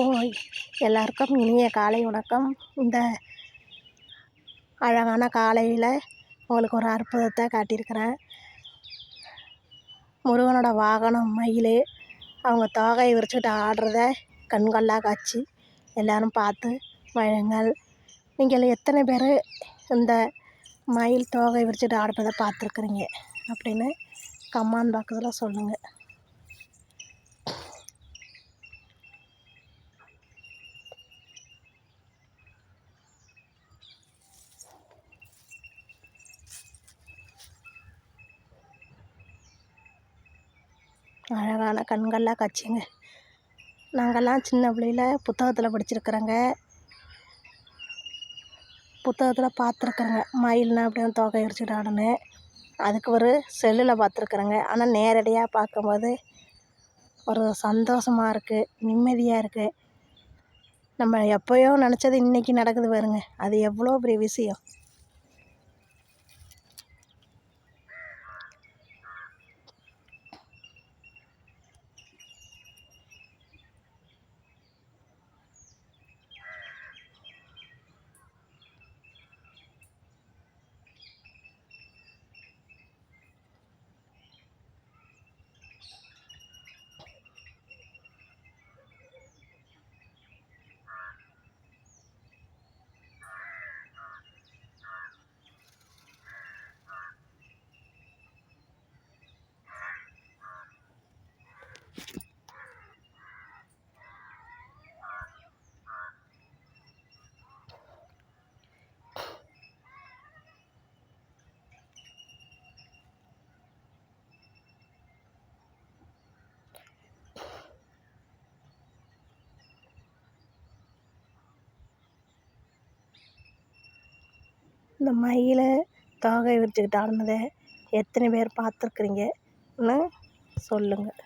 ஓய் எல்லாருக்கும் இனிய காலை வணக்கம். இந்த அழகான காலையில் உங்களுக்கு ஒரு அற்புதத்தை காட்டியிருக்கிறேன். முருகனோட வாகனம் மயில் அவங்க தோகையை விரிச்சுட்டு ஆடுறத கண்கொள்ளா காட்சி எல்லோரும் பார்த்து மழுங்கள் நீங்கள் எத்தனை பேர் இந்த மயில் தோகை விரிச்சுட்டு ஆடுறதை பார்த்துருக்குறீங்க அப்படின்னு கம்மான் பக்கத்தில் சொல்லுங்கள் அழகான கண்கள்லாம் காட்சிங்க. நாங்கள்லாம் சின்ன பிள்ளையில புத்தகத்தில் படிச்சிருக்கிறோங்க. புத்தகத்தில் பார்த்துருக்குறேங்க மயில்னா அப்படியே தோகை விரிச்சுட்டு அதுக்கு ஒரு செல்லில் பார்த்துருக்குறேங்க ஆனால் நேரடியாக பார்க்கும்போது ஒரு சந்தோஷமாக இருக்குது நிம்மதியாக இருக்குது நம்ம எப்போயோ நினச்சது இன்றைக்கி நடக்குது பாருங்க. அது எவ்வளோ பெரிய விஷயம். இந்த மயில் தோகையை விரிச்சுக்கிட்டு ஆடினத எத்தனை பேர் பார்த்துருக்குறீங்கன்னு சொல்லுங்கள்